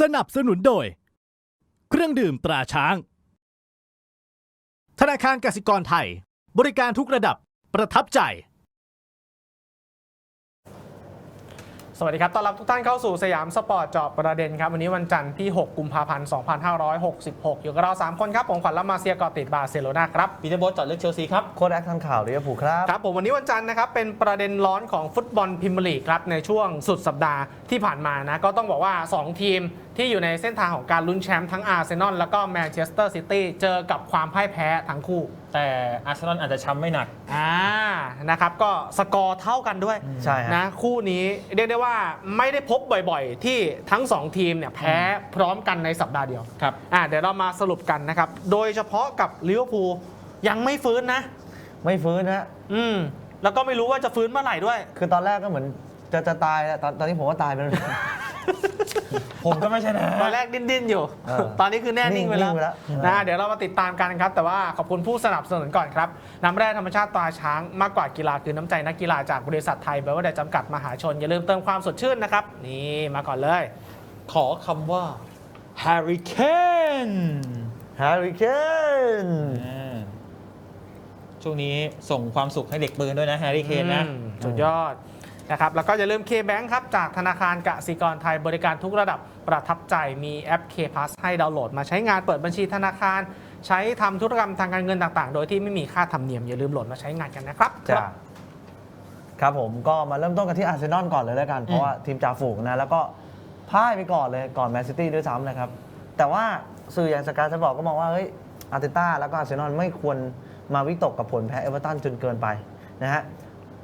สนับสนุนโดย เครื่องดื่มตราช้าง ธนาคารกสิกรไทย บริการทุกระดับประทับใจ สวัสดีครับ ต้อนรับทุกท่านเข้าสู่สยามสปอร์ตเจาะประเด็นครับ วันนี้วันจันทร์ที่ 6 กุมภาพันธ์ 2566 อยู่กับเรา 3 คนครับ ผมขวัญละมาเซียเกอติดบาร์เซโลนาครับ ปีเตอร์โบทจอดเลือกเชลซีครับ โค้ดแอคทันข่าวลิเวอร์พูลครับ ครับผมวันนี้วันจันทร์นะครับเป็นประเด็นร้อนของฟุตบอลพรีเมียร์ลีกครับในช่วงสุดสัปดาห์ที่ผ่านมานะก็ต้องบอกว่า 2 ทีม ที่อยู่ในเส้นทางของการลุ้นแชมป์ทั้งอาร์เซนอลแล้วก็แมนเชสเตอร์ซิตี้เจอกับความพ่ายแพ้ทั้งคู่ แต่อาร์เซนอลอาจจะช้ำไม่หนักอ่านะครับก็สกอร์เท่ากันด้วยใช่ฮะ นะคู่นี้เรียกได้ว่าไม่ได้พบบ่อยๆ ที่ทั้ง2ทีมเนี่ยแพ้พร้อมกันในสัปดาห์เดียว ครับ อ่าเดี๋ยวเรามาสรุปกันนะครับ โดยเฉพาะกับลิเวอร์พูลยังไม่ฟื้นนะ ไม่ฟื้นนะอืม แล้วก็ไม่รู้ว่าจะฟื้นเมื่อไหร่ด้วย คือตอนแรกก็เหมือนจะจะตายแล้วตอนตอนนี้ผมว่าตายไปแล้ว ผมก็ไม่ใช่นะ ตอนแรกดิ้นๆอยู่ เออตอนนี้คือแน่นิ่งไปแล้วนิ่งไปแล้ว นะเดี๋ยวเรามาติดตามกันครับ แต่ว่าขอบคุณผู้สนับสนุนก่อนครับ น้ำแร่ธรรมชาติตราช้างมากกว่ากีฬาคือน้ำใจนักกีฬาจากบริษัทไทยเบลว่าได้จำกัดมหาชน อย่าลืมเติมความสดชื่นนะครับ นี่มาก่อนเลย ขอคำว่า Harry Kane แฮร์รี่เคนอ่าช่วงนี้ส่งความสุขให้เด็กปืนด้วยนะ Harry Kane นะ อืมสุดยอด นะครับแล้วก็อย่าลืม K-Bank ครับจากธนาคารกสิกรไทยบริการทุกระดับประทับใจมีแอป K Plus ให้ดาวน์โหลดมาใช้งานเปิดบัญชีธนาคาร ใช้ทำธุรกรรมทางการเงินต่าง ๆ โดยที่ไม่มีค่าธรรมเนียมอย่าลืมโหลดมาใช้งานกันนะครับจ้ะครับผมก็มาเริ่มต้นกันที่อาร์เซนอลก่อนเลยแล้วกัน เพราะว่าทีมจ่าฝูงนะแล้วก็พ่ายไปก่อนเลยก่อนแมนซิตี้ด้วยซ้ำนะครับ แต่ว่าสื่ออย่างสกายสปอร์ตก็มองว่าเฮ้ยอาร์เตต้าแล้วก็อาร์เซนอลไม่ควรมาวิตกกับผลแพ้เอเวอร์ตันจนเกินไปนะฮะ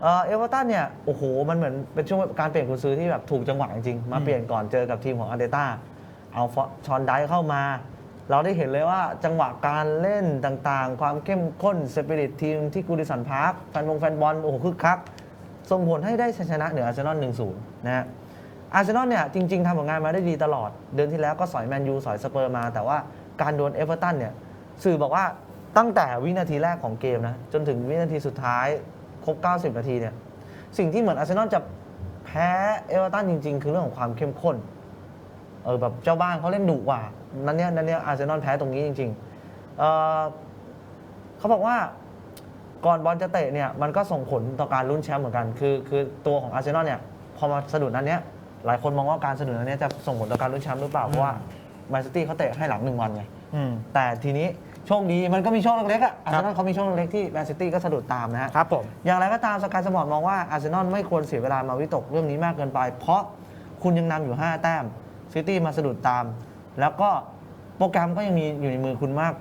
เอ่อเอเวอร์ตันเนี่ยโอ้โหมันเหมือนเป็นช่วงการเปลี่ยนกุญซือที่แบบถูกจังหวะจริงๆมาเปลี่ยนก่อนเจอกับทีมของอาร์เตต้าเอาฟอชอนไดเข้ามา เราได้เห็นเลยว่าจังหวะการเล่นต่างๆ ความเข้มข้นสปิริตทีมที่กูดิสันพาร์คแฟนบงแฟนบอลโอ้โหคึกคักส่งผลให้ได้ชัยชนะเหนืออาร์เซนอล1-0นะฮะอาร์เซนอลเนี่ยจริง ๆทำผลงานมาได้ดีตลอด เดือนที่แล้วก็สอยแมนยูสอยสเปอร์มา แต่ว่าการโดนเอเวอร์ตันเนี่ยสื่อบอกว่าตั้งแต่วินาทีแรกของเกมนะจนถึงวินาทีสุดท้าย ครบ 90 นาทีเนี่ยสิ่งที่เหมือนอาร์เซนอลจะแพ้เอเวอร์ตันจริง ๆ คือเรื่องของความเข้มข้นเออแบบเจ้าบ้านเขาเล่นดุกว่า นั่นเนี่ยนั่นเนี่ยอาร์เซนอลแพ้ตรงนี้จริงๆเออเขาบอกว่าก่อนบอลจะเตะเนี่ยมันก็ส่งผลต่อการลุ้นแชมป์เหมือนกัน คือคือตัวของอาร์เซนอลเนี่ยพอมาสะดุดนันเนี้ยหลายคนมองว่าการสะดุดนันเนี้ยจะส่งผลต่อการลุ้นแชมป์หรือเปล่าเพราะว่าแมนซิตี้เขาเตะให้หลังหนึ่งวันไงอืมแต่ทีนี้ โชคดีมันก็มีช่องเล็กๆอะอาร์เซนอลเขามีช่องเล็กๆที่แมนซิตี้ก็สะดุดตามนะฮะ ครับผม อย่างไรก็ตามสกายสปอร์ตมองว่าอาร์เซนอลไม่ควรเสียเวลามาวิตกเรื่องนี้มากเกินไป เพราะคุณยังนำอยู่ 5 แต้มซิตี้มาสะดุดตาม แล้วก็โปรแกรมก็ยังมีอยู่ในมือคุณมาก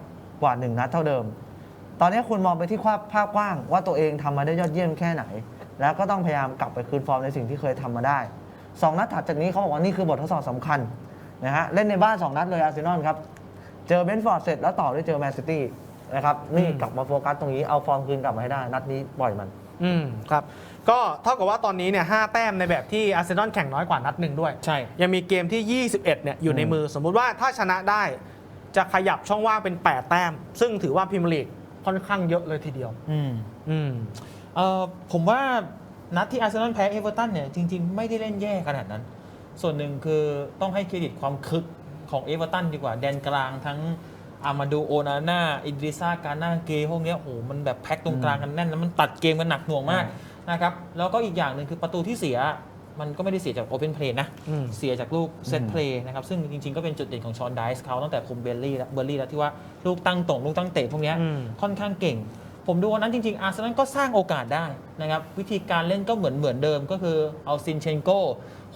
กว่า 1 นัดเท่าเดิม ตอนนี้คุณมองไปที่ความภาพกว้าง ว่าตัวเองทำมาได้ยอดเยี่ยมแค่ไหน แล้วก็ต้องพยายามกลับไปคืนฟอร์มในสิ่งที่เคยทำมาได้2นัดถัดจากนี้เขาบอกว่านี่คือบททดสอบสำคัญนะฮะเล่นในบ้าน2นัดเลยอาร์เซนอลครับ เจอเบนฟอร์ดเสร็จแล้วต่อด้วยเจอแมนซิตี้นะครับนี่อืมกลับมาโฟกัสตรงนี้เอาฟอร์มคืนกลับมาให้ได้ นัดนี้ปล่อยมัน อืมครับ ก็เท่ากับว่าตอนนี้เนี่ยห้าแต้มในแบบที่อาร์เซนอลแข่งน้อยกว่านัดหนึ่งด้วย ใช่ ยังมีเกมที่ 21เนี่ยอยู่ในมือสมมุติว่าถ้าชนะได้จะขยับช่องว่างเป็น 8 แต้ม ซึ่งถือว่าพรีเมียร์ลีกค่อนข้างเยอะเลยทีเดียว อืมอืมเอ่อผมว่านัดที่อาร์เซนอลแพ้เอเวอร์ตันเนี่ยจริง ๆ ไม่ได้เล่นแย่ขนาดนั้น ส่วนหนึ่งคือต้องให้เครดิตความคึก ของเอเวอร์ตันดีกว่าแดนกลางทั้งอามาดูโอนาน่าอิดริซากาน่าเกพวกเนี้ยโอ้โหมันแบบแพ็คตรงกลางกันแน่นแล้วมันตัดเกมกันหนักหน่วงมากนะครับแล้วก็อีกอย่างหนึ่งคือประตูที่เสียมันก็ไม่ได้เสียจากโอเพนเพลย์นะอืมเสียจากลูกเซตเพลย์นะครับ ซึ่งจริงๆ ก็เป็นจุดเด่นของชอนไดส์เขาตั้งแต่คุมเบลลี่แล้วเบลลี่แล้วที่ว่าลูกตั้งตรงลูกตั้งเตะพวกเนี้ยอืมค่อนข้างเก่ง ผมดูวันนั้นจริงๆ อาร์เซนอลก็สร้างโอกาสได้นะครับ วิธีการเล่นก็เหมือนเหมือนเดิมก็คือเอาซินเชนโก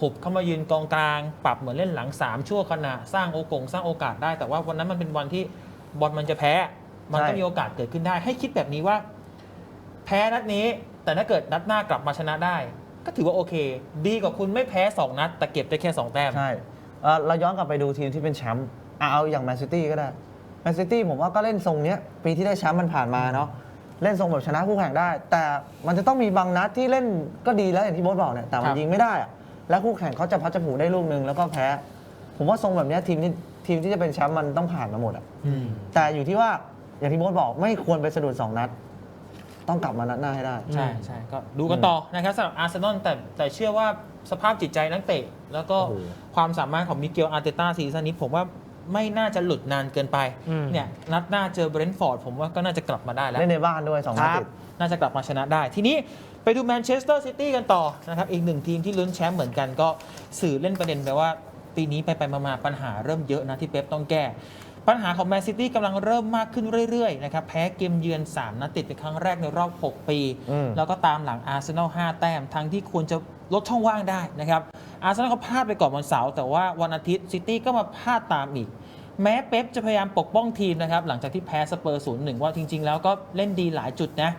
หุบเข้ามายืนกองกลาง ปรับเหมือนเล่นหลัง 3 ชั่วขณะ สร้างโอกงสร้างโอกาสได้ แต่ว่าวันนั้นมันเป็นวันที่บอลมันจะแพ้ มันก็มีโอกาสเกิดขึ้นได้ ให้คิดแบบนี้ว่า แพ้นัดนี้ แต่ถ้าเกิดนัดหน้ากลับมาชนะได้ ก็ถือว่าโอเค ดีกว่าคุณไม่แพ้ 2 นัด แต่เก็บได้แค่ 2 แต้มใช่เราย้อนกลับไปดูทีมที่เป็นแชมป์เอาอย่างแมนซิตี้ก็ได้แมนซิตี้ผมว่าก็เล่นทรงเนี้ยปีที่ได้แชมป์มันผ่านมาเนาะ เล่นทรงแบบชนะคู่แข่งได้ แต่มันจะต้องมีบางนัดที่เล่นก็ดีแล้วอย่างที่โบ๊ทบอกเนี่ยแต่มัคนรับยิงไม่ได้อะแล้วคู่แข่งเขาจะพัดจะผูได้ลูกนึงแล้วก็แพ้ ผมว่าทรงแบบเนี้ยทีมที่ทีมที่จะเป็นแชมป์มันต้องผ่านมาหมดอะอืม แต่อยู่ที่ว่าอย่างที่โบ๊ทบอกไม่ควรไปสะดุดสองนัด ต้องกลับมานัดหน้าให้ได้ ใช่ใช่ก็ดูกันต่อนะครับสำหรับอาร์เซนอลแต่แต่เชื่อว่าสภาพจิตใจนักเตะ แล้วก็โอ้โห ความสามารถของมิเกลอาร์เตต้าซีซั่นนี้ผมว่า ไม่น่าจะหลุดนานเกินไปอืม เนี่ยนัดหน้าเจอเบรนท์ฟอร์ดผมว่าก็น่าจะกลับมาได้แล้ว เล่นในบ้านด้วยสองนัดครัติบดน่าจะกลับมาชนะได้ ทีนี้ไปดูแมนเชสเตอร์ซิตี้กันต่อนะครับอีกหนึ่งทีมที่ลุ้นแชมป์เหมือนกันก็สื่อเล่นประเด็นไปว่า ปีนี้ไปไปๆมาๆ ปัญหาเริ่มเยอะนะที่เป๊ปต้องแก้ ปัญหาของแมนซิตี้กำลังเริ่มมากขึ้นเรื่อยๆนะครับแพ้เกมเยือน 3 นัดติดเป็นครั้งแรกในรอบ 6 ปี อืม แล้วก็ตามหลังอาร์เซนอล5แต้มทั้งที่ควรจะ ลดช่องว่างได้นะครับอาร์เซนอลเขาพลาดไปก่อนวันเสาร์แต่ว่าวันอาทิตย์ซิตี้ก็มาพลาดตามอีก แม้เป๊ปจะพยายามปกป้องทีมนะครับหลังจากที่แพ้สเปอร์ศูนย์หนึ่งว่าจริง ๆ แล้วก็เล่นดีหลายจุดนะ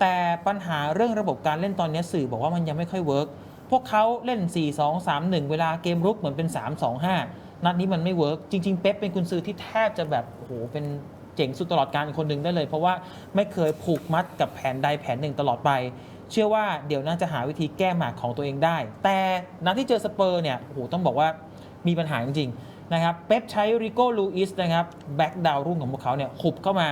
แต่ปัญหาเรื่องระบบการเล่นตอนนี้สื่อบอกว่ามันยังไม่ค่อยเวิร์กพวกเขาเล่น 4 2 3 1 เวลาเกมรุกเหมือนเป็น 3 2 5 นัดนี้มันไม่เวิร์กจริง ๆ เป๊ปเป็นกุนซือที่แทบจะแบบโอ้โหเป็นเจ๋งสุดตลอดการอีกคนหนึ่งได้เลย เพราะว่าไม่เคยผูกมัดกับแผนใดแผนหนึ่งตลอดไป เชื่อว่าเดี๋ยวน่าจะหาวิธีแก้หมากของตัวเองได้ แต่นัดที่เจอสเปอร์เนี่ยโอ้โหต้องบอกว่ามีปัญหาจริงๆนะครับเป๊ปใช้ริโก้ลูอิสนะครับแบ็กดาวรุ่งของพวกเขาเนี่ยขุบเข้ามา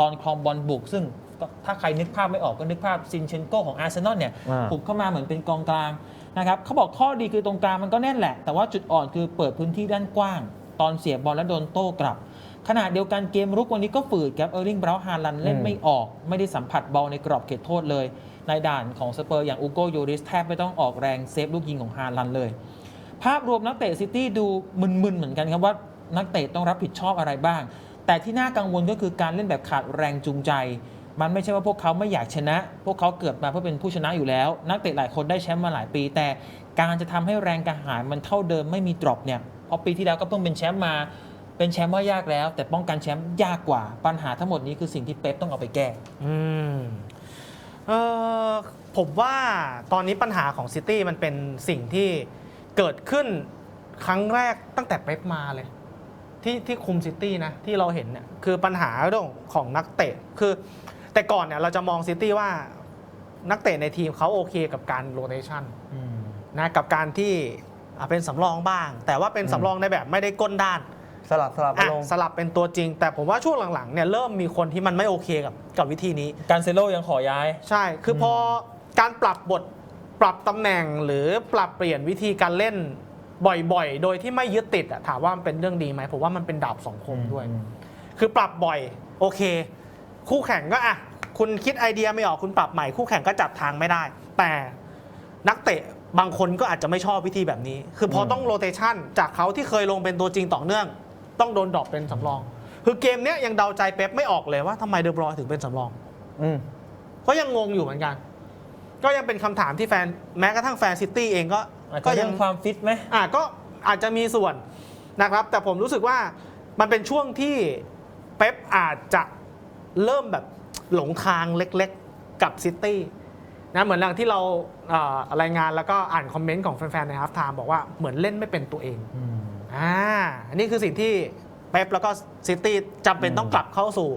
ตอนคลองบอลบุก ซึ่งก็ถ้าใครนึกภาพไม่ออกก็นึกภาพซินเชนโกของอาร์เซนอลเนี่ยอ่าขุบเข้ามาเหมือนเป็นกองกลางนะครับเขาบอกข้อดีคือตรงกลางมันก็แน่นแหละ แต่ว่าจุดอ่อนคือเปิดพื้นที่ด้านกว้าง ตอนเสียบอลแล้วโดนโต้กลับขณะเดียวกันเกมรุกวันนี้ก็ฝืดครับเออร์ลิงบราวน์ฮาลันเล่นอืมไม่ออก ไม่ได้สัมผัสบอลในกรอบเขตโทษเลย ในด่านของสเปอร์อย่างอูโกโยริสแทบไม่ต้องออกแรงเซฟลูกยิงของฮาลันเลย ภาพรวมนักเตะซิตี้ดูมึนๆเหมือนกันครับว่านักเตะต้องรับผิดชอบอะไรบ้าง แต่ที่น่ากังวลก็คือการเล่นแบบขาดแรงจูงใจ มันไม่ใช่ว่าพวกเขาไม่อยากชนะ พวกเขาเกิดมาเพื่อเป็นผู้ชนะอยู่แล้ว นักเตะหลายคนได้แชมป์มาหลายปี แต่การจะทำให้แรงกระหายมันเท่าเดิมไม่มีดรอปเนี่ยพราะปีที่แล้วก็เพิ่งเป็นแชมป์มา เป็นแชมป์ว่ายากแล้ว แต่ป้องกันแชมป์ยากกว่าปัญหาทั้งหมดนี้คือสิ่งที่เป๊ปต้องเอาไปแก้ อืม เออผมว่าตอนนี้ปัญหาของซิตี้มันเป็นสิ่งที่เกิดขึ้นครั้งแรกตั้งแต่เป๊ปมาเลย ที่ที่คุมซิตี้นะที่เราเห็นเนี่ยคือปัญหาเรื่องของนักเตะคือ แต่ก่อนเนี่ยเราจะมองซิตี้ว่านักเตะในทีมเขาโอเคกับการโรเตชันนะกับการที่อะเป็นสำรองบ้าง แต่ว่าเป็นสำรองในแบบไม่ได้ก้นด้าน สลับสลับไปอะลงสลับเป็นตัวจริง แต่ผมว่าช่วงหลังๆเนี่ยเริ่มมีคนที่มันไม่โอเคกับกับวิธีนี้ การเซโลยังขอย้าย ใช่ คือพอการปรับบทปรับตำแหน่งหรือปรับเปลี่ยนวิธีการเล่นบ่อยๆ โดยที่ไม่ยึดติดอะถามว่ามันเป็นเรื่องดีไหมผมว่ามันเป็นดาบสองคมด้วยอืมคือปรับบ่อยโอเค คู่แข่งก็อะคุณคิดไอเดียไม่ออกคุณปรับใหม่คู่แข่งก็จับทางไม่ได้ แต่นักเตะบางคนก็อาจจะไม่ชอบวิธีแบบนี้ คือพอต้องโรเตชันจากเขาที่เคยลงเป็นตัวจริงต่อเนื่อง ต้องโดนดรอปเป็นสำรอง คือเกมเนี้ยยังเดาใจเป๊ปไม่ออกเลยว่าทำไมเดอบรอยน์ถึงเป็นสำรอง อืมก็ยังงงอยู่เหมือนกัน ก็ยังเป็นคำถามที่แฟนแม้กระทั่งแฟนซิตี้เองก็อาจก็จะยัเรื่องความฟิตไหมอะก็อาจจะมีส่วนนะครับ แต่ผมรู้สึกว่ามันเป็นช่วงที่เป๊ปอาจจะเริ่มแบบหลงทางเล็กๆกับซิตี้นะเหมือนอย่างที่เราเอ่อรายงานแล้วก็อ่านคอมเมนต์ของแฟนๆในฮาล์ฟไทม์บอกว่าเหมือนเล่นไม่เป็นตัวเองอ่าอันนี้คือสิ่งที่เป๊ปแล้วก็ซิตี้จำเป็นต้องกลับเข้าสู่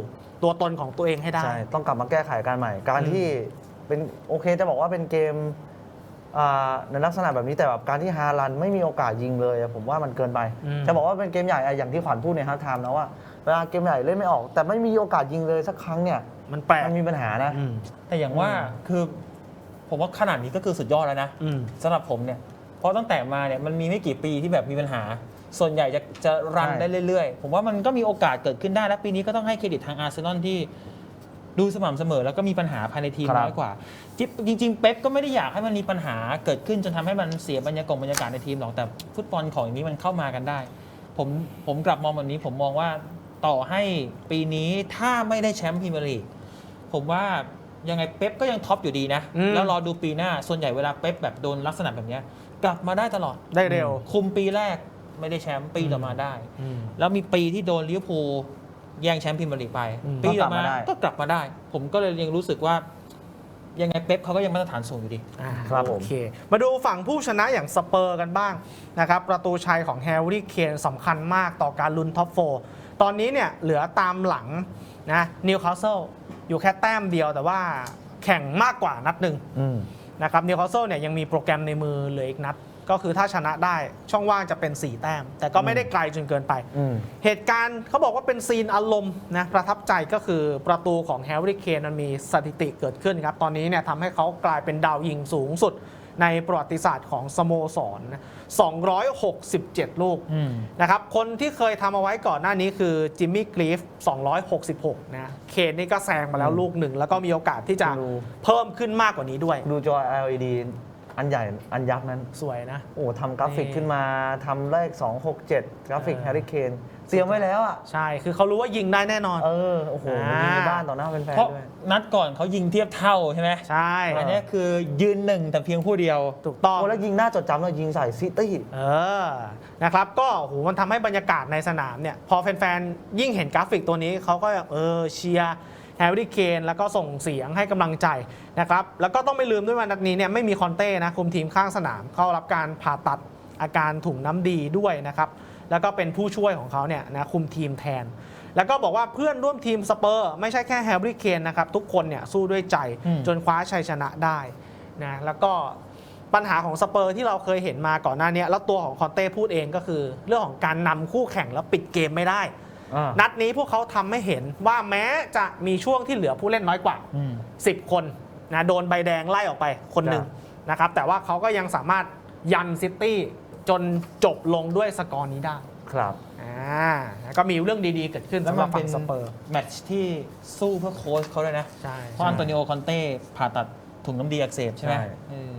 ตัวตนของตัวเองให้ได้ ใช่ ต้องกลับมาแก้ไขการใหม่ การอืมที่เป็นโอเคจะบอกว่าเป็นเกมอ่าในลักษณะแบบนี้แต่แบบการที่ฮาลันไม่มีโอกาสยิงเลยอะผมว่ามันเกินไปจะบอกว่าเป็นเกมใหญ่อะอย่างที่ขวัญพูดในฮาร์ดไทม์นะว่าเวลาเกมใหญ่เล่นไม่ออก แต่ไม่มีโอกาสยิงเลยสักครั้งเนี่ยมันแปลกมันมีปัญหานะ อืมแต่อย่างว่าอืมคือผมว่าขนาดนี้ก็คือสุดยอดแล้วนะอืม สำหรับผมเนี่ยเพราะตั้งแต่มาเนี่ยมันมีไม่กี่ปีที่แบบมีปัญหา ส่วนใหญ่จะจะรันได้เรื่อยๆ ผมว่ามันก็มีโอกาสเกิดขึ้นได้ และปีนี้ก็ต้องให้เครดิตทางอาร์เซนอลที่ดูสม่ำเสมอ แล้วก็มีปัญหาภายในทีมครับน้อยกว่าจิ๊บจริง ๆ เป๊ปก็ไม่ได้อยากให้มันมีปัญหาเกิดขึ้นจนทำให้มันเสียบรรยากาศบรรยากาศในทีมหรอกแต่ฟุตบอลของอย่างนี้มันเข้ามากันได้ ผมผมกลับมองแบบนี้ ผมมองว่าต่อให้ปีนี้ถ้าไม่ได้แชมป์พรีเมียร์ลีกผมว่ายังไงเป๊ปก็ยังท็อปอยู่ดีนะ อืม แล้วรอดูปีหน้าส่วนใหญ่เวลาเป๊ปแบบโดนลักษณะแบบเนี้ยกลับมาได้ตลอด ได้เร็ว คุมปีแรก ไม่ได้แชมป์ปีต่อมาได้ อืม แล้วมีปีที่โดนลิเวอร์พูลแย่งแชมป์พรีเมียร์ลีกไป อืมปีต่อมาก็กลับมาได้ก็กลับมาได้ ผมก็เลยยังรู้สึกว่า ยังไงเป๊ปเขาก็ยังมาตรฐานสูงอยู่ดี อ่าครับผม โอเค มาดูฝั่งผู้ชนะอย่างสเปอร์กันบ้างนะครับ ประตูชัยของแฮร์รี่เคนสำคัญมากต่อการลุ้นท็อปโฟตอนนี้เนี่ยเหลือตามหลังนะนิวคาสเซิลอยู่แค่แต้มเดียวแต่ว่าแข่งมากกว่านัดหนึ่งอืม นะครับนิวคาสเซิลเนี่ยยังมีโปรแกรมในมือเหลืออีกนัด ก็คือถ้าชนะได้ช่องว่างจะเป็น 4 แต้ม แต่ก็ไม่ได้ไกลจนเกินไป อืม เหตุการณ์เขาบอกว่าเป็นซีนอารมณ์นะประทับใจก็คือประตูของแฮร์รี่เคนมันมีสถิติเกิดขึ้นครับ ตอนนี้เนี่ยทำให้เขากลายเป็นดาวยิงสูงสุดในประวัติศาสตร์ของสโมสรนะ267 ลูก อืม นะครับ คนที่เคยทำเอาไว้ก่อนหน้านี้คือจิมมี่กรีฟ266 นะ เคนนี่ก็แซงมาแล้วลูกหนึ่ง แล้วก็มีโอกาสที่จะดู เพิ่มขึ้นมากกว่านี้ด้วย ดูจอ LED อันใหญ่อันยักษ์นั้น สวยนะ โอ้ทำกราฟิกนี่ขึ้นมาทำเลข267 กราฟิกเออแฮร์รี่เคนเตรียมไว้แล้วอะ ใช่คือเขารู้ว่ายิงได้แน่นอน เออ โอ้โหอ่ายิงในบ้านต่อหน้าแฟนเพราะๆด้วย นัดก่อนเขายิงเทียบเท่าใช่ไหมใช่อันเนี้ยคือยืนหนึ่งแต่เพียงผู้เดียว ถูกต้อง โอ้แล้วยิงหน้าจดจำเลยยิงใส่ซิตี้ เออ นะครับ ก็โอ้โหมันทำให้บรรยากาศในสนามเนี่ย พอแฟนๆ ยิ่งเห็นกราฟิกตัวนี้เขาก็เออเชียร์ แฮร์รี่เคนแล้วก็ส่งเสียงให้กำลังใจนะครับแล้วก็ต้องไม่ลืมด้วยว่านัดนี้เนี่ยไม่มีคอนเต้นะคุมทีมข้างสนามเข้ารับการผ่าตัดอาการถุงน้ำดีด้วยนะครับแล้วก็เป็นผู้ช่วยของเขาเนี่ยนะคุมทีมแทน แล้วก็บอกว่าเพื่อนร่วมทีมสเปอร์ไม่ใช่แค่แฮร์รี่เคนนะครับทุกคนเนี่ยสู้ด้วยใจอืมจนคว้าชัยชนะได้นะแล้วก็ปัญหาของสเปอร์ที่เราเคยเห็นมาก่อนหน้านี้แล้วตัวของคอนเต้พูดเองก็คือ เรื่องของการนำคู่แข่งแล้วปิดเกมไม่ได้อ่า นัดนี้พวกเขาทำให้เห็นว่าแม้จะมีช่วงที่เหลือผู้เล่นน้อยกว่าอืม10 คนนะโดนใบแดงไล่ออกไปคนหนึ่งนะครับแต่ว่าเขาก็ยังสามารถยันซิตี้จนจบลงด้วยสกอร์นี้ได้ครับอ่าก็มีเรื่องดีๆ เกิดขึ้นแล้วสำหมัรับนฝั่เป็นงสเปอร์แมตช์ที่สู้เพื่อโค้ชเขาเลยนะใช่เพราะอันโตนิโอคอนเต้ผ่าตัดถุงน้ำดีอักเสบใช่ไหมใช่เออ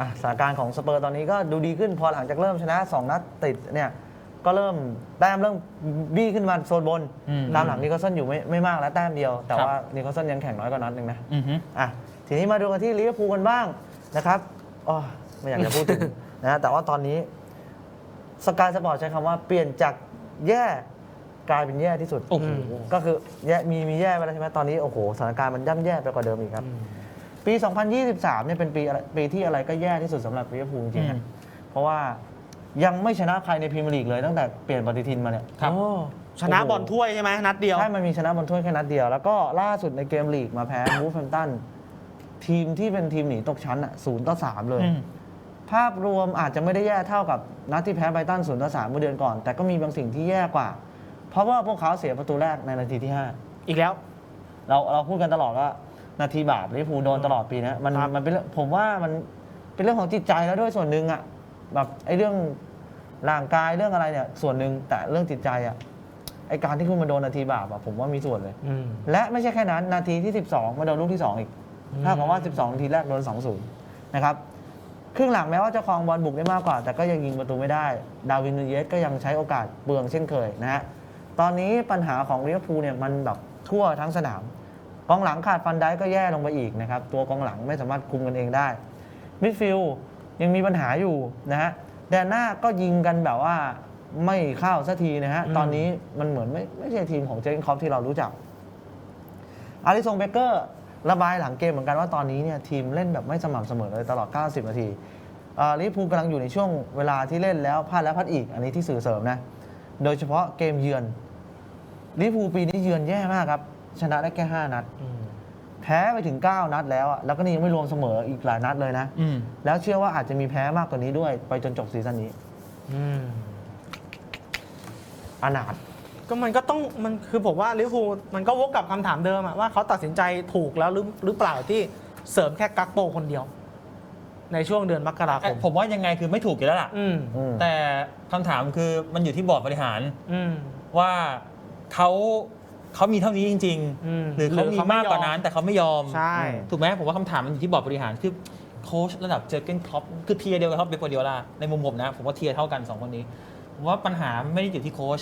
อะสถานการณ์ของสเปอร์ตอนนี้ก็ดูดีขึ้นพอหลังจากเริ่มชนะ 2 นัดติดเนี่ย ก็เริ่มแต้มเริ่มบี้ขึ้นมาโซนบน อืมตามหลังนิโคลสันอยู่ไม่ไม่มากแล้วแต้มเดียว แต่ครับ ว่านิโคลสันยังแข่งน้อยกว่านัดหนึ่งนะ อือฮึ อะทีนี้มาดูกันที่ลิเวอร์พูลกันบ้างนะครับอ๋อไม่อยากจะพูดถึง นะแต่ว่าตอนนี้สกายสปอร์ตใช้คำว่าเปลี่ยนจากแย่กลายเป็นแย่ที่สุด โอ้โห ก็คือแย่มีมีแย่ไปแล้วใช่ไหมตอนนี้โอ้โหสถานการณ์มันย่ำแย่ไปกว่าเดิมอีกครับ ปี 2023เนี่ยเป็นปีอะไรปีที่อะไรก็แย่ที่สุดสำหรับลิเวอร์พูลจริงๆอือะมเพราะว่า ยังไม่ชนะใครในพรีเมียร์ลีกเลยตั้งแต่เปลี่ยนปฏิทินมาเนี่ย ครับ โอ้ชนะบอลถ้วยใช่ไหมนัดเดียว ใช่ มันมีชนะบอลถ้วยแค่นัดเดียว แล้วก็ล่าสุดในเกมลีกมาแพ้ วูฟแฮมตัน ทีมที่เป็นทีมหนีตกชั้นอะศูนย์ต่อสามเลย อืม ภาพรวมอาจจะไม่ได้แย่เท่ากับนัดที่แพ้ไบรตันศูนย์ต่อสามเมื่อเดือนก่อน แต่ก็มีบางสิ่งที่แย่กว่า เพราะว่าพวกเขาเสียประตูแรกในนาทีที่5อีกแล้ว เราเราพูดกันตลอดว่านาทีบาปลิเวอร์พูลโดนตลอดปีนะมันครับ มันเป็นเรื่องผมว่ามันเป็นเรื่องของจิตใจแล้วด้วยส่วนหนึ่งอะ แบบไอ้เรื่องร่างกายเรื่องอะไรเนี่ย ส่วนหนึ่งแต่เรื่องจิตใจอะไอ้การที่คุณมาโดนนาทีบาปอะผมว่ามีส่วนเลย อืม และไม่ใช่แค่นั้น นาทีที่ 12 มาโดนลูกที่ 2 อีกอืม ถ้ากับว่า 12 นาทีแรกโดน 2-0 นะครับ ครึ่งหลังแม้ว่าจะครองบอลบุกได้มากกว่า แต่ก็ยังยิงประตูไม่ได้ ดาวินนูเยสก็ยังใช้โอกาสเปลืองเช่นเคยนะฮะ ตอนนี้ปัญหาของลิเวอร์พูลเนี่ยมันแบบทั่วทั้งสนาม กองหลังขาดฟันได้ก็แย่ลงไปอีกนะครับ ตัวกองหลังไม่สามารถคุมกันเองได้ มิดฟิลด์ ยังมีปัญหาอยู่นะฮะแดนหน้าก็ยิงกันแบบว่าไม่เข้าสักทีนะฮะ อืม ตอนนี้มันเหมือนไม่ไม่ใช่ทีมของเจนคอปที่เรารู้จัก อาริซงเบเกอร์ระบายหลังเกมเหมือนกันว่าตอนนี้เนี่ยทีมเล่นแบบไม่สม่ำเสมอเลยตลอด 90 นาทีอ่าลิเวอร์พูลกำลังอยู่ในช่วงเวลาที่เล่นแล้วพลาดแล้วพลาดอีก อันนี้ที่สื่อเสริมนะ โดยเฉพาะเกมเยือนลิเวอร์พูลปีนี้เยือนแย่มากครับ ชนะได้แค่ 5 นัด อืม แพ้ไปถึง 9 นัดแล้วอะแล้วก็นี่ยังไม่รวมเสมออีกหลายนัดเลยนะ อืมแล้วเชื่อว่าอาจจะมีแพ้มากกว่านี้ด้วย ไปจนจบซีซั่นนี้อืม อนาถ ก็มันก็ต้องมันคือผมว่าลิเวอร์พูลมันก็วกกับคำถามเดิมอะว่าเขาตัดสินใจถูกแล้วหรือหรือเปล่าที่เสริมแค่กักโปคนเดียว ในช่วงเดือนมกราคมผมว่ายังไงคือไม่ถูกอยู่แล้วล่ะ อืมอืมแต่คำถามคือมันอยู่ที่บอร์ดบริหารอืมว่าเขา เขามีเท่านี้จริงอืมๆหรือเขาหรือมีเขาไม่มากกว่ายอมนั้นแต่เขาไม่ยอม ใช่ ถูกไหมผมว่าคำถามมันอยู่ที่บอร์ดบริหารคือโค้ชระดับเจอร์เกนคล็อปคือเทียร์เดียวกับท็อปเบกวาร์ดิโอลาในมุมผมนะ ผมว่าเทียร์เท่ากัน 2 คนนี้ผมว่าปัญหาไม่ได้อยู่ที่โค้ช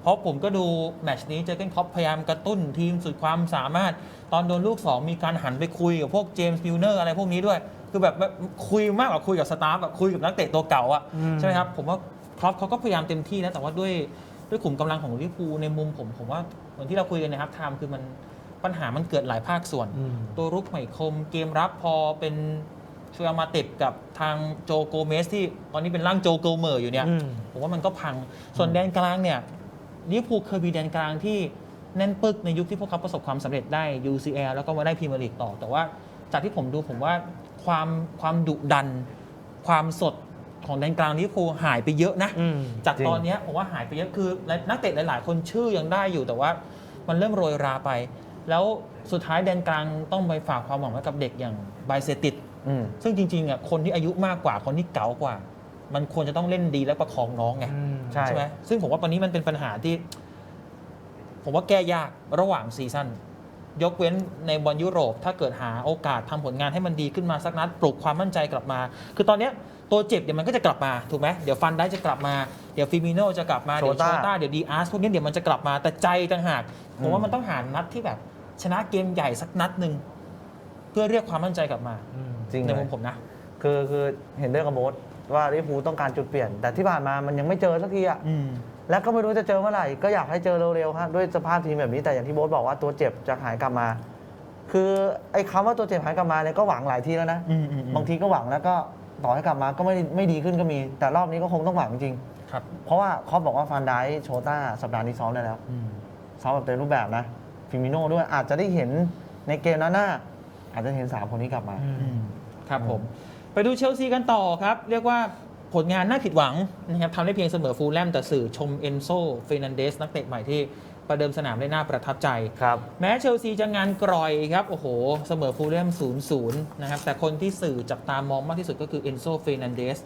เพราะผมก็ดูแมตช์นี้เจอร์เกนคล็อปพยายามกระตุ้นทีมสุดความสามารถ ตอนโดนลูก 2 มีการหันไปคุยกับพวกเจมส์มิลเนอร์อะไรพวกนี้ด้วย คือแบบแบบคุยมากกว่าคุยกับสตาฟแบบคุยกับนักเตะตัวเก่าอะอืมใช่ไหมครับผมว่าครอปเขาก็พยายามเต็มที่นะแต่ว่าด้วย ด้วยขุมกำลังของลิเวอร์พูลในมุมผมผมว่าเหมือนที่เราคุยกันนะครับไทม์คือมันปัญหามันเกิดหลายภาคส่วนอืมตัวรุกใหม่คมเกมรับพอเป็นชูอามาติบกับทางโจโกเมสที่ตอนนี้เป็นร่างโจโกเมอร์อยู่เนี่ยอืมผมว่ามันก็พังส่วนแดนกลางเนี่ยลิเวอร์พูลเคยมีแดนกลางที่แน่นปึกในยุคที่พวกเขาประสบความสำเร็จได้ UCL แล้วก็มาได้พรีเมียร์ลีกต่อ แต่ว่าจากที่ผมดูผมว่าความความดุดัน ความสด ของแดนกลางลิเวอร์พูลหายไปเยอะนะ อืมจากจริงตอนเนี้ยผมว่าหายไปเยอะคือนักเตะหลาย ๆ คนชื่อยังได้อยู่แต่ว่ามันเริ่มโรยราไป แล้วสุดท้ายแดนกลางต้องไปฝากความหวังไว้กับเด็กอย่างไบเซติด อืมซึ่งจริงๆอะคนที่อายุมากกว่าคนที่เก๋ากว่า มันควรจะต้องเล่นดีและประคองน้องไงใช่ใช่ ไหมซึ่งผมว่าตอนนี้มันเป็นปัญหาที่ ผมว่าแก้ยากระหว่างซีซั่นยกเว้นในบอลยุโรป ถ้าเกิดหาโอกาสทำผลงานให้มันดีขึ้นมาสักนัดปลุกความมั่นใจกลับมา คือตอนเนี้ย ตัวเจ็บเดี๋ยวมันก็จะกลับมาถูกไหมเดี๋ยวฟันได้จะกลับมาเดี๋ยวฟิมิโนจะกลับมาเดี๋ยวโชโชต้าต้าเดี๋ยวดีอาร์สพวกนี้เดี๋ยวมันจะกลับมาแต่ใจต่างหากผมว่ามันต้องหานัดที่แบบชนะเกมใหญ่สักนัดหนึ่งเพื่อเรียกความมั่นใจกลับมาจริงในเลมุยมผมนะ คือคือเห็นด้วยกับโบ๊ทว่าลิเวอร์พูลต้องการจุดเปลี่ยน แต่ที่ผ่านมามันยังไม่เจอสักทีอะ อืม แล้วก็ไม่รู้จะเจอเมื่อไหร่ก็อยากให้เจอเร็วๆครับด้วยสภาพทีมแบบนี้แต่อย่างที่โบ๊ทบอกว่าตัวเจ็บจะหายกลับมา คือไอ้คำว่าตัวเจ็บหายกลับมาเนี่ยก็หวังหลายทีแล้วนะ อืมอืมอืม บางทีก็หวังแล้วก็ ต่อให้กลับมาก็ไม่ไม่ดีขึ้นก็มี แต่รอบนี้ก็คงต้องหวังจริง ครับเพราะว่าเขาบอกว่าฟานไดโชต้าสัปดาห์นี้ซ้อมได้แล้ว อืมซ้อมแบบเต็มรูปแบบนะฟิมิโน่ด้วยอาจจะได้เห็นในเกมหน้าๆอาจจะเห็นสามคนนี้กลับมาครับผม ไปดูเชลซีกันต่อครับ เรียกว่าผลงานน่าผิดหวังนะครับทำได้เพียงเสมอฟูลแลมแต่สื่อชมเอนโซเฟรนันเดสนักเตะใหม่ที่ ประเดิมสนามได้น่าประทับใจ ครับ แม้เชลซีจะงานกร่อยครับ โอ้โห เสมอฟูลแลม0-0นะครับ แต่คนที่สื่อจับตามองมากที่สุดก็คือเอนโซเฟรนันเดส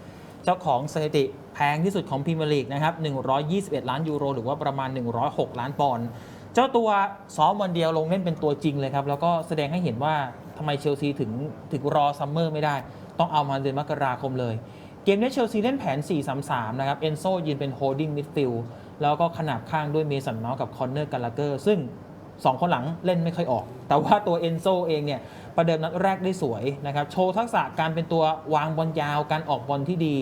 เจ้าของสถิติแพงที่สุดของพรีเมียร์ลีกนะครับ 121 ล้านยูโร หรือว่าประมาณ 106 ล้านปอนด์เจ้าตัวซ้อมวันเดียวลงเล่นเป็นตัวจริงเลยครับ แล้วก็แสดงให้เห็นว่าทำไมเชลซีถึงถึงรอซัมเมอร์ไม่ได้ ต้องเอามาเดือนมกราคมเลย เกมนี้เชลซีเล่นแผน 4-3-3 นะครับ เอนโซยืนเป็นโฮดดิ้งมิดฟิลด์ แล้วก็ขนาบข้างด้วยเมสันเมาส์กับคอนเนอร์กาลาเกอร์ซึ่ง2คนหลังเล่นไม่ค่อยออก แต่ว่าตัวเอนโซเองเนี่ย ประเดิมนัดแรกได้สวยนะครับ โชว์ทักษะการเป็นตัววางบอลยาว การออกบอลที่ดี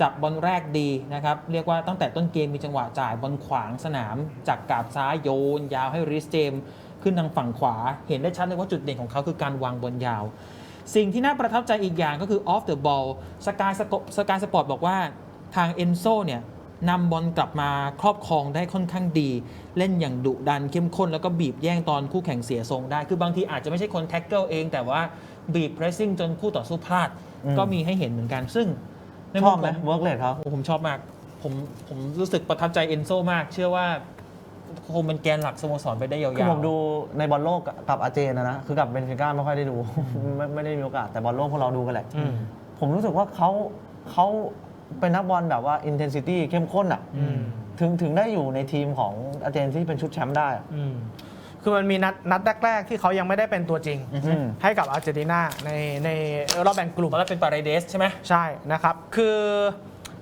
จับบอลแรกดีนะครับ เรียกว่าตั้งแต่ต้นเกมมีจังหวะจ่ายบอลขวางสนาม จากกาบซ้ายโยน ยาวให้ริสเจม ขึ้นทางฝั่งขวา เห็นได้ชัดเลยว่าจุดเด่นของเขาคือการวางบอลยาว สิ่งที่น่าประทับใจอีกอย่างก็คือ off the ball สกายสกายสปอร์ตบอกว่าทางเอนโซเนี่ย นำบอลกลับมาครอบครองได้ค่อนข้างดี เล่นอย่างดุดันเข้มข้น แล้วก็บีบแย่งตอนคู่แข่งเสียทรงได้ คือบางทีอาจจะไม่ใช่คนแท็กเกิลเอง แต่ว่าบีบเพรสซิ่งจนคู่ต่อสู้พลาด อืม ก็มีให้เห็นเหมือนกัน ซึ่งในชมุอบมไหมผมเวิร์กเลทเขา โอ้ผมชอบมาก ผมผมรู้สึกประทับใจเอนโซมาก เชื่อว่าคงเป็นแกนหลักสโมสรไปได้ยาวๆ คือผมดูในบอลโลกกับอาร์เจนนะนะ คือกับเบนฟิก้าไม่ค่อยได้ดู ไม่ไม่ได้มีโอกาส แต่บอลโลกพวกเราดูกันแหละ อืม ผมรู้สึกว่าเขาเขา เป็นนักบอลแบบว่าอินเทนซิตี้เข้มข้นอะอืม ถึงถึงได้อยู่ในทีมของอาร์เจนที่เป็นชุดแชมป์ได้อะ อืมคือมันมีนัดนัดแรกๆ ที่เขายังไม่ได้เป็นตัวจริง อือฮึอืมให้กับอาร์เจนตินาในในรอบแบ่งกลุ่ม ตอนแรกเป็นปาเรเดสใช่ไหม ใช่นะครับ คือ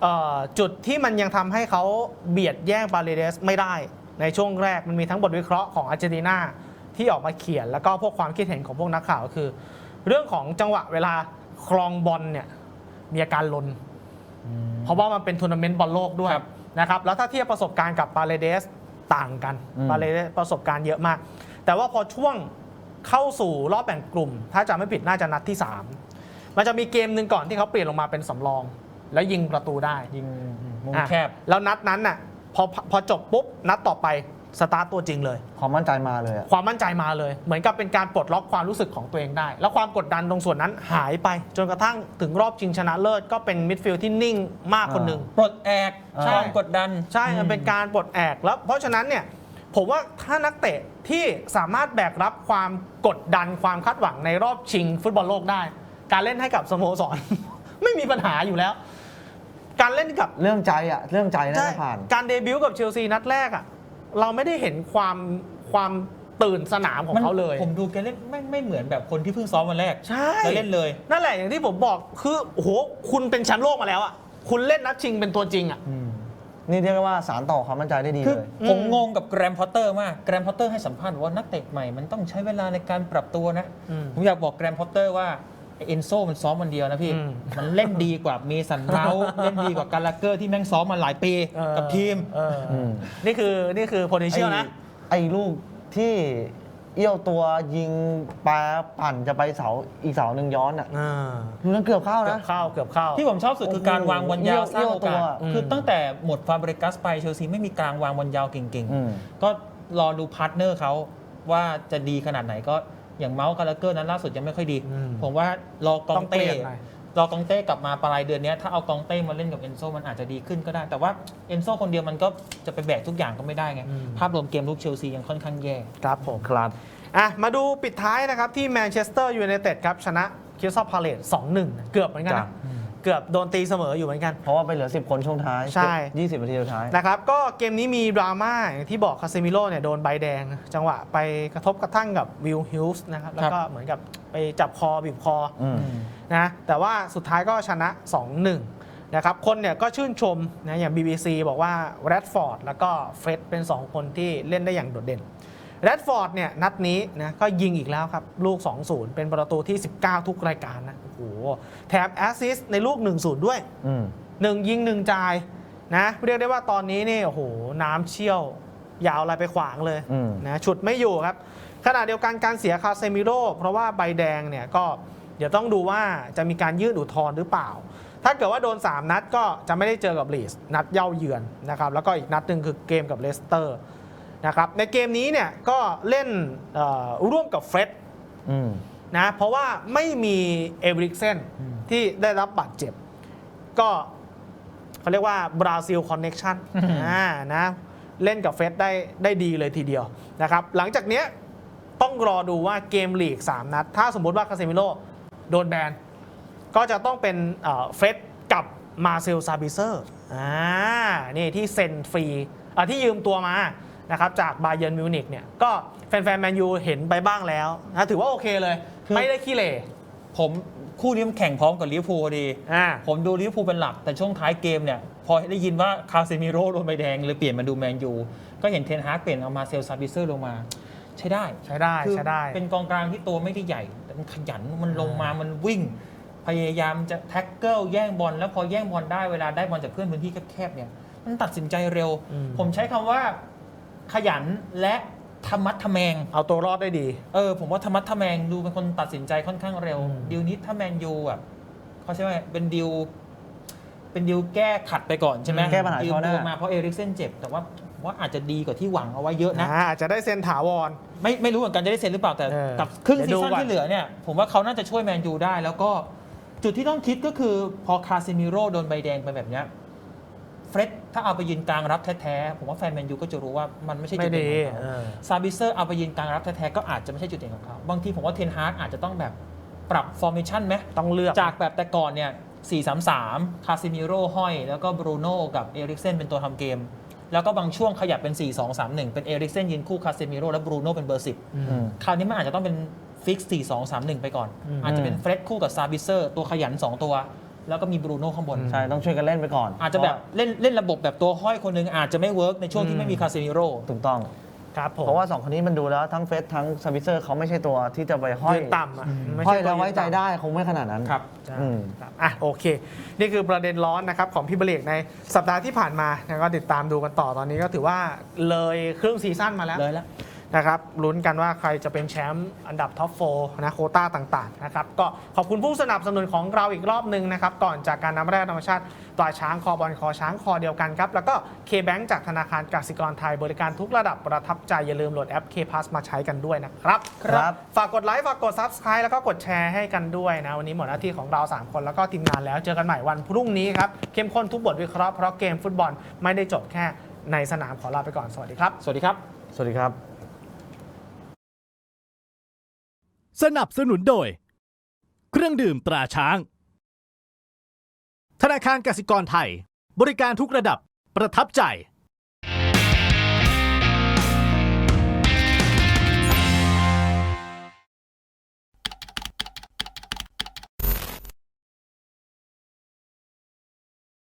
เออจุดที่มันยังทำให้เขาเบียดแย่งปาเรเดสไม่ได้ ในช่วงแรกมันมีทั้งบทวิเคราะห์ของอาร์เจนตินาที่ออกมาเขียน แล้วก็พวกความคิดเห็นของพวกนักข่าวคือ เรื่องของจังหวะเวลาครองบอลเนี่ยมีอาการลน เพราะว่ามันเป็นทัวร์นาเมนต์บอลโลกด้วยครับนะครับแล้วถ้าเทียบประสบการณ์กับปาเรเดสต่างกันอืมปาเรเดสประสบการณ์เยอะมาก แต่ว่าพอช่วงเข้าสู่รอบแบ่งกลุ่ม ถ้าจำไม่ผิดน่าจะนัดที่ 3 มันจะมีเกมหนึ่งก่อนที่เขาเปลี่ยนลงมาเป็นสำรอง แล้วยิงประตูได้ยิงมุมอะแคบแล้วนัดนั้นน่ะพอพอจบปุ๊บนัดต่อไป สตาร์ตตัวจริงเลย ความมั่นใจมาเลยอะความมั่นใจมาเลย เหมือนกับเป็นการปลดล็อกความรู้สึกของตัวเองได้ แล้วความกดดันตรงส่วนนั้นหายไป จนกระทั่งถึงรอบชิงชนะเลิศก็เป็นมิดฟิลด์ที่นิ่งมากคนหนึ่ง ปลดแอกใช่ ความกดดัน ใช่ มันเป็นการปลดแอกแล้ว เพราะฉะนั้นเนี่ยผมว่าถ้านักเตะที่สามารถแบกรับความกดดันความคาดหวังในรอบชิงฟุตบอลโลกได้ การเล่นให้กับสโมสร ไม่มีปัญหาอยู่แล้ว การเล่นกับเรื่องใจอะเรื่องใจน่าใช่จะผ่าน การเดบิวต์กับเชลซีนัดแรกอะ เราไม่ได้เห็นความความตื่นสนามของเขาเลย ผมดูแกเล่นไม่ไม่เหมือนแบบคนที่เพิ่งซ้อมวันแรกใช่แล้วเล่นเลย นั่นแหละอย่างที่ผมบอกคือโอ้โหคุณเป็นแชมป์โลกมาแล้วอะคุณเล่นนัดชิงเป็นตัวจริงอะนี่เรียกได้ว่าสารต่อความมั่นใจได้ดีคือเลยผมอืมงงกับแกรมพอตเตอร์มาก แกรมพอตเตอร์ให้สัมภาษณ์ว่านักเตะใหม่มันต้องใช้เวลาในการปรับตัวนะอืมผมอยากบอกแกรมพอตเตอร์ว่า เอนโซมันซ้อมวันเดียวนะพี่อืมมันเล่นดีกว่าเมสันเมาส์เล่นดีกว่ากาลาเกอร์ที่แม่งซ้อมมาหลายปีเออกับทีมเอออมนี่คือนี่คือ potential นะ ไอ้ลูกที่เอี้ยวตัวยิงปลาปั่นจะไปเสาอีกเสาหนึ่งย้อนอะอ่าลูกนั้นเกือบเข้าเกือนะบเข้าเกือบเข้า ที่ผมชอบสุดคือการวางบอลยาวเอี้ยวสร้างโอกาสเอี้ยวตัวคืออืมตั้งแต่หมดฟาเบรกัสไปเชลซีไม่มีกลางวางบอลยาวเก่งอืมๆก็รอดูพาร์ทเนอร์เขาว่าจะดีขนาดไหนก็ อย่างเมาส์กาลาเกอร์นั้นล่าสุดยังไม่ค่อยดีอืมผมว่ารอกอต้องงเปเต้ลี่ยนหน่อยรอกองเต้กลับมาปลายเดือนเนี้ยถ้าเอากองเต้มาเล่นกับเอนโซมันอาจจะดีขึ้นก็ได้ แต่ว่าเอนโซคนเดียวมันก็จะไปแบกทุกอย่างก็ไม่ได้ไงอืมภาพรวมเกมลูกเชลซียังค่อนข้างแย่ ครับผมครับอะมาดูปิดท้ายนะครับที่แมนเชสเตอร์ยูไนเต็ดครับชนะคิวซอฟพาเลต2-1เกือบเหมือนกันจ้ะนะ เกือบโดนตีเสมออยู่เหมือนกัน เพราะว่าไปเหลือ 10 คนช่วงท้ายใช่ 20นาทีสุดท้าย นะครับ ก็เกมนี้มีดราม่าอย่างที่บอกคาเซมิโร่เนี่ยโดนใบแดง จังหวะไปกระทบกระทั่งกับวิลฮิลส์นะครับ แล้วก็เหมือนกับไปจับคอบีบคออืมนะแต่ว่าสุดท้ายก็ชนะ 2-1 นะครับ คนเนี่ยก็ชื่นชมนะอย่าง BBC บอกว่าแรดฟอร์ดแล้วก็เฟร็ดเป็น 2 คนที่เล่นได้อย่างโดดเด่น แรดฟอร์ดเนี่ยนัดนี้นะก็ยิงอีกแล้วครับ ลูก 2-0 เป็นประตูที่ 19 ทุกรายการนะโอ้โหแถมแอสซิสต์ในลูก 1-0 ด้วย อืม 1 ยิง 1 จ่ายนะเรียกได้ว่าตอนนี้นี่โอ้โหน้ำเชี่ยวยาวอะไรไปขวางเลยอืม นะฉุดไม่อยู่ครับ ขณะเดียวกันการเสียคาเซมิโร่เพราะว่าใบแดงเนี่ยก็เดี๋ยวต้องดูว่าจะมีการยื่นอุทธรณ์หรือเปล่า ถ้าเกิดว่าโดน 3 นัดก็จะไม่ได้เจอกับลีสนัดเย่าเยือนนะครับแล้วก็อีกนัดหนึ่งคือเกมกับเลสเตอร์ นะครับในเกมนี้เนี่ยก็เล่นเอ่อร่วมกับเฟร็ดอืมนะเพราะว่าไม่มีเอเวริกเซนที่ได้รับบาดเจ็บ ก็เขาเรียกว่าบราซิลคอนเน็ชันอ่านะเล่นกับเฟสได้ได้ดีเลยทีเดียวนะครับหลังจากเนี้ยต้องรอดูว่าเกมลีก 3 นัด ถ้าสมมติว่าคาเซมิโลโดนแบน ก็จะต้องเป็นเอ่อเฟสกับมาเซลซาบิเซอร์อ่านี่ที่เซ็นฟรีอะที่ยืมตัวมา นะครับจากบาเยิร์นมิวนิกเนี่ยก็แฟนๆแมนยูเห็นไปบ้างแล้วนะถือว่าโอเคเลย คือ ไม่ได้ขี้เหร่ ผมคู่นี้มันแข่งพร้อมกับลิเวอร์พูลพอดี อ่า ผมดูลิเวอร์พูลเป็นหลัก แต่ช่วงท้ายเกมเนี่ย พอได้ยินว่าคาเซมิโร่โดนใบแดงเลยเปลี่ยนมาดูแมนยู ก็เห็นเทนฮากเปลี่ยนเอามาเซลซาบิเซอร์ลงมา ใช้ได้ใช้ได้คือใช้ได้ เป็นกองกลางที่ตัวไม่ได้ใหญ่ แต่มันขยันมันลงมามันวิ่ง พยายามจะแท็กเกิลแย่งบอลแล้วพอแย่งบอลได้เวลาได้บอลจากเพื่อนพื้นที่แคบๆเนี่ยมันตัดสินใจเร็ว อืม ผมใช้คำว่า ขยันและธรรมัดทะแมง เอาตัวรอดได้ดี เออ ผมว่าธรรมัดทะแมงดูเป็นคนตัดสินใจค่อนข้างเร็ว อืมดีลนี้ถ้าแมนยูอะเขาใช่ไหมเป็นดีลเป็นดีลแก้ขัดไปก่อนใช่ไหมแก้ปัญหาดีลเฉพาะหน้ามาเพราะเอริกเซนเจ็บ แต่ว่าผมว่าอาจจะดีกว่าที่หวังเอาไว้เยอะนะอ่าอาจจะได้เซ็นถาวร ไม่ไม่รู้เหมือนกันจะได้เซ็นหรือเปล่าแต่เออกับครึ่งเดี๋ซียวดูซั่นก่อน ที่เหลือเนี่ย ผมว่าเขาน่าจะช่วยแมนยูได้ แล้วก็จุดที่ต้องคิดก็คือพอคาเซมิโร่โดนใบแดงไปแบบเนี้ยเฟร็ดถ้าเอาไปยืนกลางรับแท้ๆ ผมว่าแฟนแมนยูก็จะรู้ว่ามันไม่ใช่จุไม่ดเด่นดีของเขาเออซาบิเซอร์เอาไปยืนกลางรับแท้ๆ ก็อาจจะไม่ใช่จุดเด่นของเขา บางทีผมว่าเทนฮากอาจจะต้องแบบปรับฟอร์เมชันไหมต้องเลือก จากแบบแต่ก่อนเนี่ย 4-3-3 คาซิมิโร่ห้อย แล้วก็บรูโน่กับเอริกเซนเป็นตัวทำเกม แล้วก็บางช่วงขยับเป็น 4-2-3-1 เป็นเอริกเซนยืนคู่คาซิมิโร่และบรูโน่เป็นเบอร์ 10อืมคราวนี้มันอาจจะต้องเป็นฟิก4-2-3-1 ไปก่อนอืมอาจจะเป็นเฟร็ดคู่กับซาบิเซอร์ตัวขยัน 2 ตัว แล้วก็มีบรูโน่ข้างบน ใช่ ต้องช่วยกันเล่นไปก่อนอาจจะแบบเล่นเล่นระบบแบบตัวห้อยคนหนึงอาจจะไม่เวิร์กในช่วงที่ไม่มีคาซิมิโร่ถูกต้อง ครับผมเพราะว่า 2 คนนี้มันดูแล้วทั้งเฟสทั้งสวิเซอร์เขาไม่ใช่ตัวที่จะไปห้อยยืนต่ำอะไม่ห้อใช่ยแล้วไว้ใจยืนต่ำได้คงไม่ขนาดนั้น ครับ ใช่อืม ครับอะโอเค นี่คือประเด็นร้อนนะครับของพี่เบลกในสัปดาห์ที่ผ่านมานะก็ติดตามดูกันต่อตอนนี้ก็ถือว่าเลยครึ่งซีซั่นมาแล้ว เลยแล้ว นะครับลุ้นกันว่าใครจะเป็นแชมป์อันดับท็อปโฟนะโควต้าต่างๆนะครับก็ขอบคุณผู้สนับสนุนของเราอีกรอบหนึ่งนะครับก่อนจากการนำแร่ธรรมชาติตราช้างคอบอลคอช้างคอเดียวกันครับแล้วก็ K-Bank จากธนาคารกสิกรไทยบริการทุกระดับประทับใจอย่าลืมโหลดแอป K-Pass มาใช้กันด้วยนะครับครับ ฝากกดไลค์ฝากกด Subscribe แล้วก็กดแชร์ให้กันด้วยนะวันนี้หมดหน้าที่ของเรา 3 คนแล้วก็ทีมงานแล้วเจอกันใหม่วันพรุ่งนี้ครับเข้มข้นทุกบทวิเคราะห์เพราะเกมฟุตบอลไม่ได้จบแค่ในสนามขอลาไปก่อนสวัสดีครับ สวัสดีครับ สวัสดีครับ สนับสนุนโดย เครื่องดื่มตราช้าง ธนาคารกสิกรไทย บริการทุกระดับประทับใจ